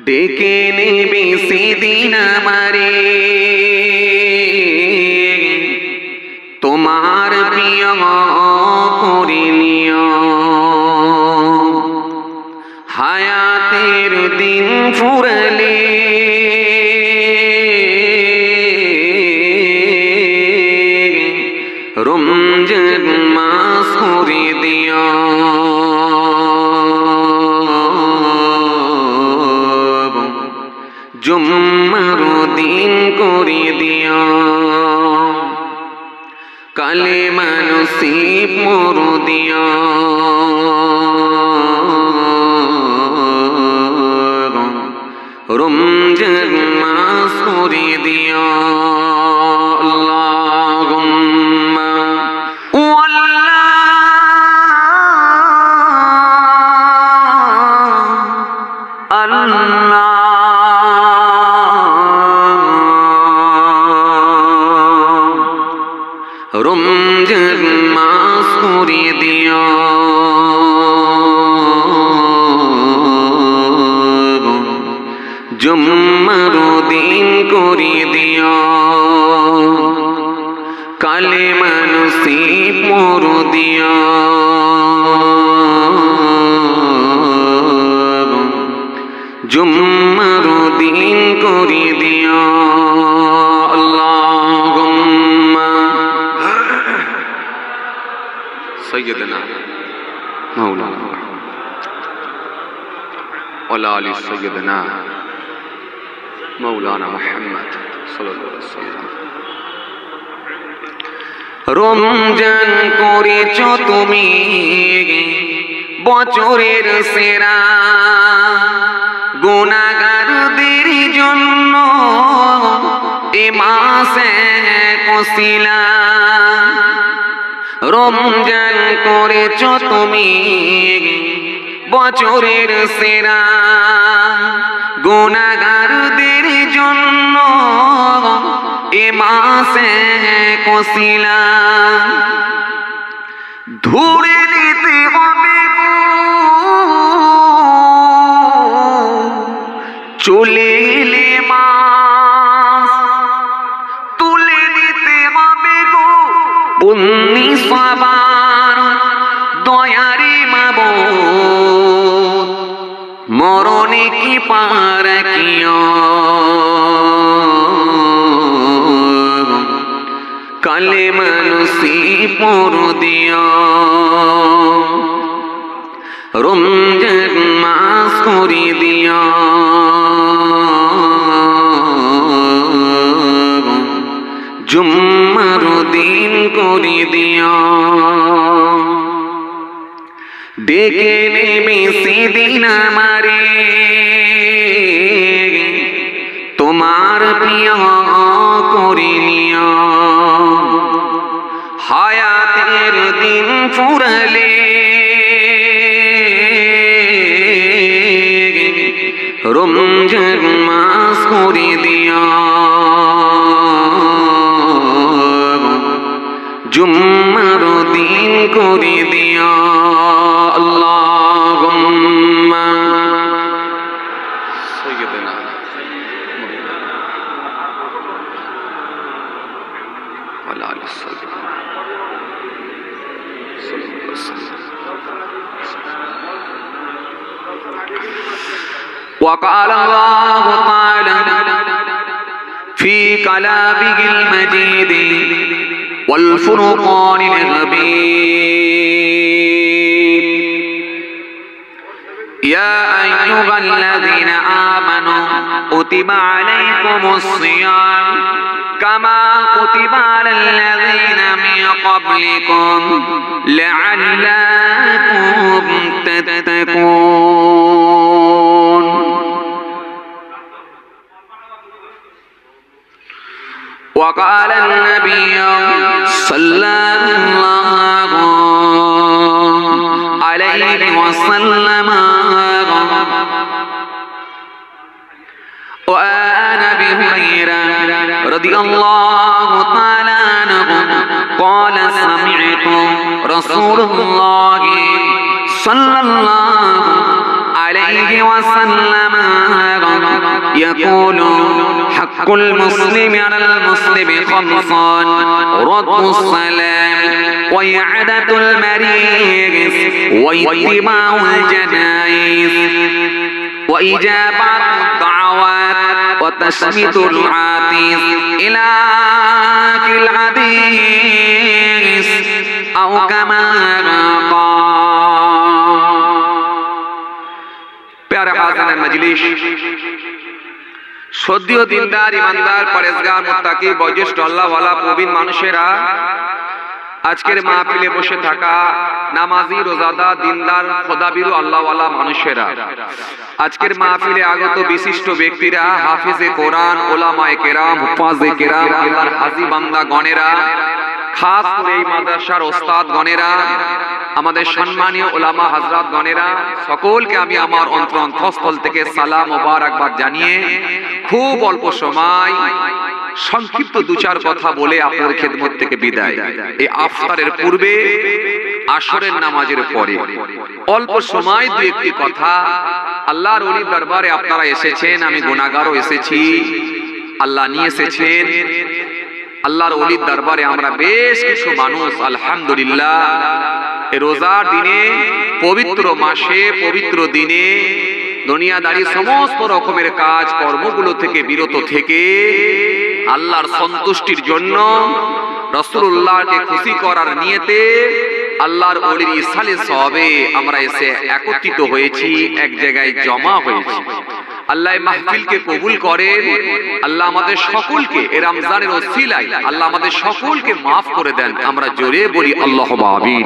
ডেকে নেবে সেদিন আমারে। তোমার প্রিয় করে কালে মানসিব মোর দিয়া রমজান মাস করে দিও জুম্মার দিন করে দিও কালে মানুষি মোর দিও জুম্মার দিন করে দিও আল্লাহুম্মা سيدنا مولانا وعلى آل মৌলানা মোহাম্মদ রমজান করেছ তুমি বছরের সেরা গুণাগারদের জন্য এ মাসে কশিলা রমজান করেছ তুমি বছরের সেরা গুণাগারদের জন্য এ মাসে কসিলা। ধরে নিতে হবে চলে এলে মাস, তুলে নিতে হবে গো। বন্দি কিয় কালে মানুষই পর দিয় রমজান মাস করে দিয় জুম্মার দিন করে দিও ডেকে নেবে সেদিন আমারে প্রিয় করে নিও হায়াতের দিন ফুরলে। রমজান মাস করে দিও জুম্মার দিন করে وقال الله تعالى في كلامه المجيد والفرقان الحميد يا أيها الذين آمنوا كتب عليكم الصيام كما كتب على الذين من قبلكم لعلكم تتقون. وقال النبي صلى الله عليه وسلم وآن بهريرة رضي الله تعالى عنه قال سمعت رسول الله صلى الله عليه وسلم يقول حق المسلم على المسلم خمسا رد السلام وإعادة المريض واتباع الجنائز وإجابة الدعوات وتشميت العاطف إلى الحديث أو كما قال. प्यारे हाजन मजलिश সদ্যীয় দিনদার, ইমানদার, পরেশগার, মুত্তাকি, বয়োজ্যেষ্ঠ, আল্লাহওয়ালা, প্রবীণ মানুষেরা আজকের মাহফিলে বসে থাকা নামাজি, রোজাদা, দিনদার, খোদাবিরু, আল্লাহওয়ালা মানুষেরা। আজকের মাহফিলে আগত বিশিষ্ট ব্যক্তিরা, হাফিজে কোরআন, ওলামায়ে কেরাম, হুফাজে কেরাম, আল্লাহর হাজি বান্দা গণেরা, খাস করে এই মাদ্রাসার ওস্তাদ গণেরা আমাদের সম্মানীয় ওলামা হাজরাত গণেরা, সকলকে আমি আমার অন্তর অন্তঃস্থল থেকে সালাম মোবারকবাদ জানিয়ে খুব অল্প সময় সংক্ষিপ্ত দু চার কথা বলে আপনার খেদমত থেকে বিদায়। এই আফতারের পূর্বে আসরের নামাজের পরে অল্প সময় দু একটি কথা আল্লাহর অলির দরবারে আপনারা এসেছেন, আমি গুণাগারও এসেছি, আল্লাহ নিয়ে এসেছেন। আল্লাহর অলির দরবারে আমরা বেশ কিছু মানুষ, আলহামদুলিল্লাহ রোজার দিনে, পবিত্র মাসে, পবিত্র দিনে দুনিয়াদারি সমস্ত রকমের কাজ কর্মগুলো থেকে বিরত থেকে আল্লাহর সন্তুষ্টির জন্য রসুল্লাহকে খুশি করার নিয়েতে আল্লাহর অলির ইসালে সবে আমরা এসে একত্রিত হয়েছি, এক জায়গায় জমা হয়েছি। আল্লাহ মাহফিলকে কবুল করেন। আল্লাহ আমাদের সকলকে এ রমজানের ওসিলায় আল্লাহ আমাদের সকলকে মাফ করে দেন। আমরা জোরে বলি, আল্লাহ আমিন।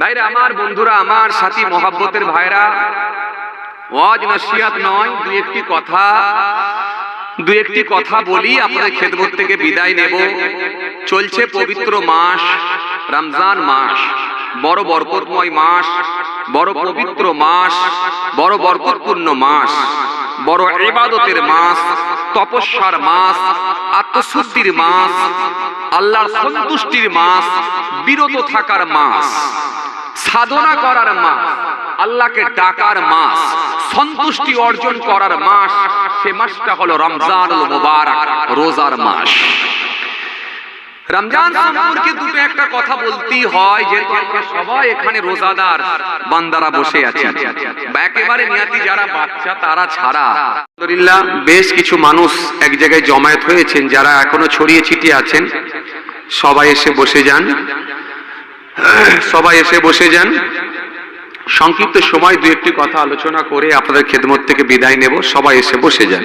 ভাইরা, আমার বন্ধুরা, আমার সাথী, মোহাব্বতের ভাইরা, ওয়াজ নসিহাত নয় দুই একটি কথা। দুই একটি কথা বলি, আপনাদের খেদমত থেকে বিদায় নেব। চলছে পবিত্র মাস, রমজান মাস, বড় বরকতময় মাস। বড় পবিত্র মাস, বড় বরকতপূর্ণ মাস, বড় ইবাদতের মাস, তপস্যার মাস, আত্মশুদ্ধির মাস, আল্লাহর সন্তুষ্টির মাস, বিরত থাকার মাস, সাধনা করার মাস, আল্লাহকে ডাকার মাস, সন্তুষ্টি অর্জন করার মাস, সে মাসটা হলো রমজান মুবারক, রোজার মাস। রমজান সম্পর্কে দুটো একটা কথা বলতেই হয় যে আমরা সবাই এখানে রোজাদার, বান্দারা বসে আছে। বা একেবারে নিয়াতি যারা বাচ্চা, তারা ছাড়া। আলহামদুলিল্লাহ, বেশ কিছু মানুষ এক জায়গায় জমায়েত হয়েছেন, যারা এখনও ছড়িয়ে ছিটিয়ে আছেন। সবাই এসে বসে যান। সবাই এসে বসে যান। সংক্ষিপ্ত সময় দু একটি কথা আলোচনা করে আপনাদের খেদমত থেকে বিদায় নেব। সবাই এসে বসে যান।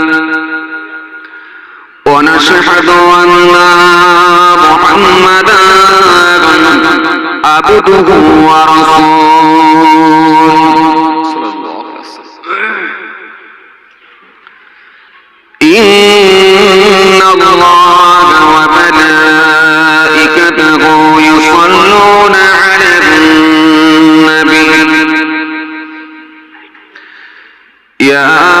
ونشهد أن محمدا عبده ورسوله. إن الله وملائكته يصلون على النبي. يا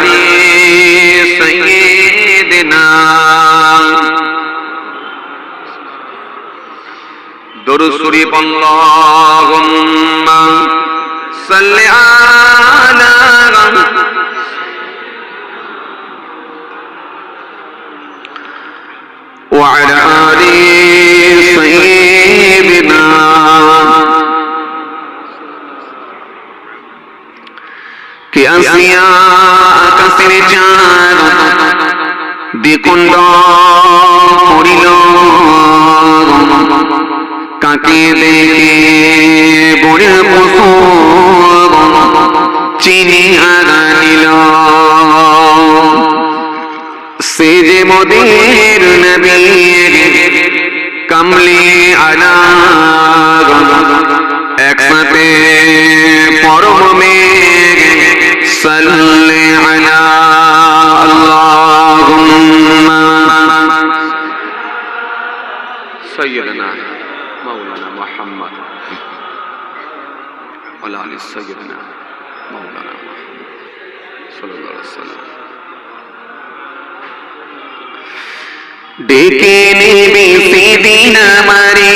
درود شریف اللهم صل على وعلى آل سيدنا کہ اسیاء کسر چار دیکن دا پوری لار কাকে দেখে বুড়ে পশু চিনি হারানিল সে যে মোদের নবীর কমলে আলা ডেকে নেবে সেদিন আমারে।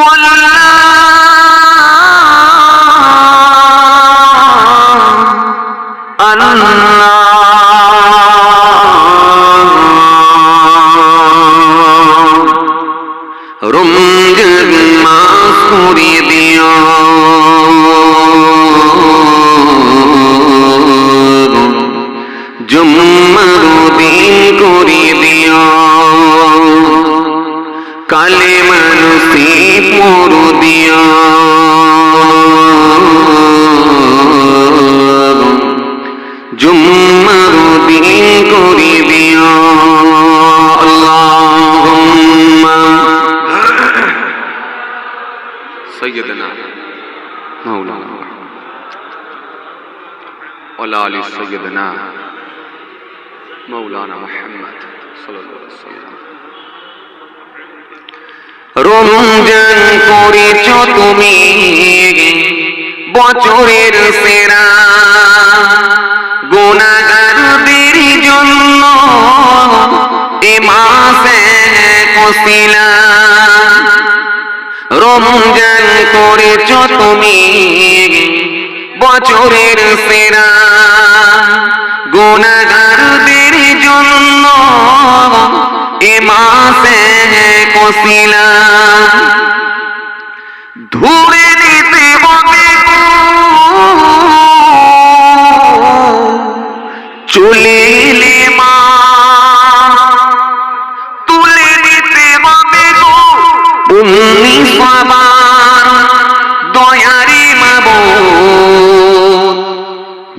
রমজান سيدنا مولانا محمد وعلى آل سيدنا مولانا محمد صلى الله عليه وسلم রমজান করেছ তুমি বছরের সেরা গুণাগারদের জন্য এ মাসে কসিলা রমজান করেছ তুমি। বছরের সেরা গুণাগারদের জন্য এ মাসে কসিলা। ধরে নিতে হবে চলে উম্মি সবার দয়ারি মাব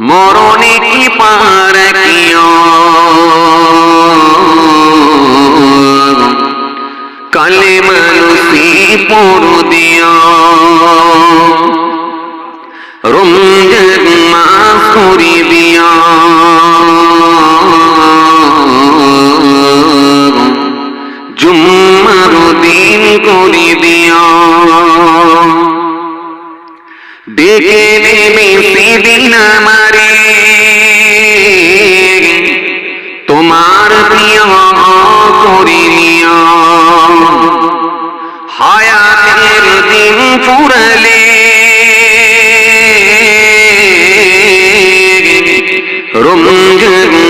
মরণে কি পার কালে মানুষই পড় দিও রমজান মাস করে দিও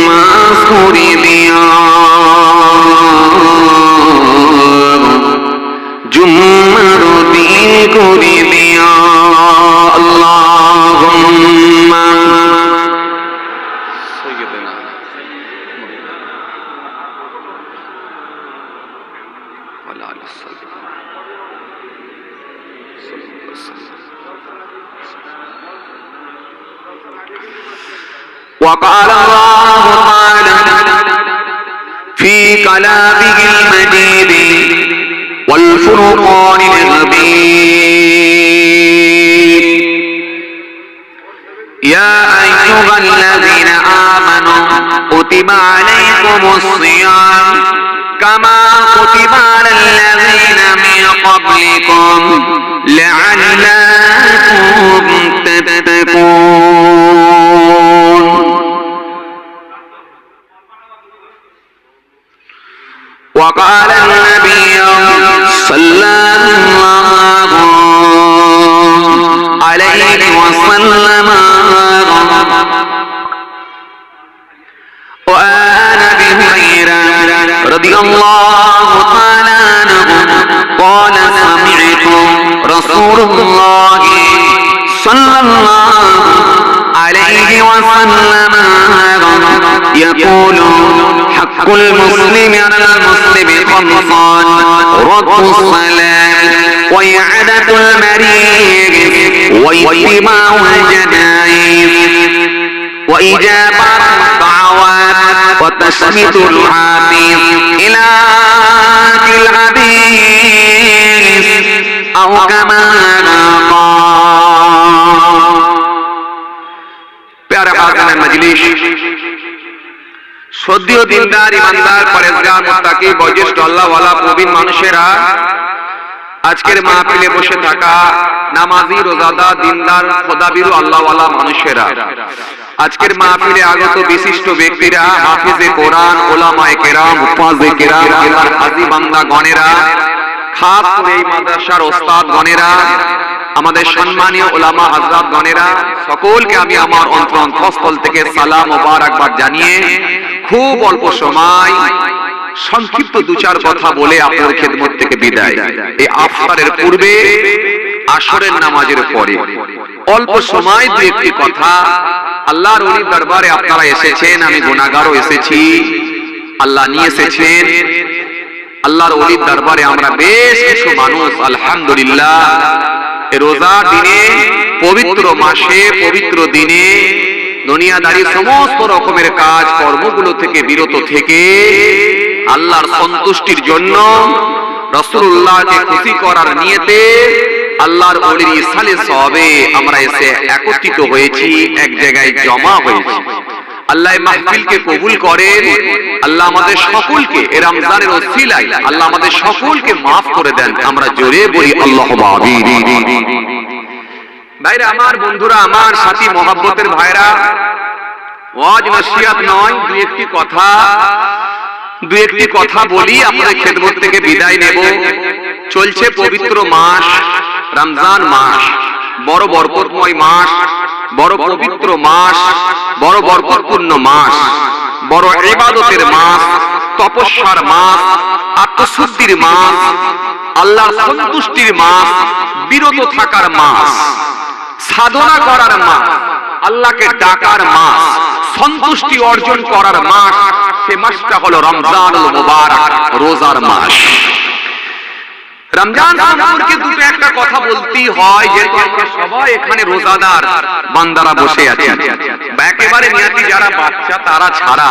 মাফ করে দিও জুম্মার দিন করে দিও আল্লাহুম্মা সাইয়্যিদিনা ওয়ালা আলি সাল্লাল্লাহু আলাইহি ওয়াসাল্লাম وقال الله المجيد والفرقان الحميد يا أيها الذين آمنوا كتب عليكم الصيام كما كتب على الذين من قبلكم لعلكم تتقون. وقال النبي صلى الله عليه وسلم وآن بهريرة رضي الله تعالى عنه قال سمعت رسول الله صلى الله عليه وسلم يقول حق المسلم على المسلم خمسان رد الصلاة وإعادة المريض واجتماع الجنائز وإجابة الدعوات وتشميت الحديث সদ্যীয় দিনদার, ইমানদার, পরেজগার, মুত্তাকি, বয়োজ্যেষ্ঠ, আল্লাহওয়ালা প্রবীণ মানুষেরা আজকের মাহফিলে বসে থাকা নামাজি রোজাদা দিনদার, খোদাবিরু, আল্লাহওয়ালা মানুষেরা। আজকের মাহফিলে আগত বিশিষ্ট ব্যক্তিরা, হাফিজে কোরআন, ওলামায়ে কেরাম উপাজে কেরাম জেলার হাজি বান্দা গণেরা, খাস করে এই মাদ্রাসার ওস্তাদ গণেরা, আমাদের সম্মানীয় ওলামা হাজরাত গণেরা, সকলকে আমি আমার অন্তর অন্তঃস্থল থেকে সালাম ও বারাকবাদ জানিয়ে খুব অল্প সময় সংক্ষিপ্ত দু চার কথা বলে আপনার খেদমত থেকে বিদায়। এই আফতারের পূর্বে আসরের নামাজের পরে। অল্প সময় দু একটি কথা। আল্লাহর অলির দরবারে আপনারা এসেছেন, আমি গুণাগারও এসেছি। আল্লাহ নিয়ে এসেছেন। আল্লাহর অলির দরবারে আমরা বেশ কিছু মানুষ, আলহামদুলিল্লাহ। রোজা দিনে, পবিত্র মাসে, পবিত্র দিনে দুনিয়াদারি সমস্ত রকমের কাজ কর্মগুলো থেকে বিরত থেকে আল্লাহর সন্তুষ্টির জন্য রসুল্লাহকে খুশি করার নিয়েতে আল্লাহর অলির ইসালে সবে আমরা এসে একত্রিত হয়েছি, এক জায়গায় জমা হয়েছি। আল্লাহ মাহফিলকে কবুল করেন, আল্লাহ আমাদের সকলকে এ রমজানের ওসিলায় আল্লাহ আমাদের সকলকে মাফ করে দেন। আমরা জোরে বলি, আল্লাহ ভাইরা, আমার বন্ধুরা, আমার সাথী মহাব্বতের ভাইরা, ওয়াজ নসিহাত নয় দুই একটি কথা দুই একটি কথা বলি আপনাদের খেদমত থেকে বিদায় নেব। চলছে পবিত্র মাস, রমজান মাস, বড় বরকতময় মাস, বড় পবিত্র মাস, বড় বরকতপূর্ণ মাস, বড় ইবাদতের মাস, তপস্যার মাস, আত্মশুদ্ধির মাস, আল্লাহর সন্তুষ্টির মাস, বিরত থাকার মাস। সাধনা করার মাস, আল্লাহকে ডাকার মাস, সন্তুষ্টি অর্জন করার মাস, সে মাসটা হলো রমজান রোজার মাস। রমজান সম্পর্কে দুটো একটা কথা বলতেই হয় যে সবাই এখানে রোজাদার, বান্দারা বসে আছে। একেবারে নিয়াতি যারা বাচ্চা, তারা ছাড়া।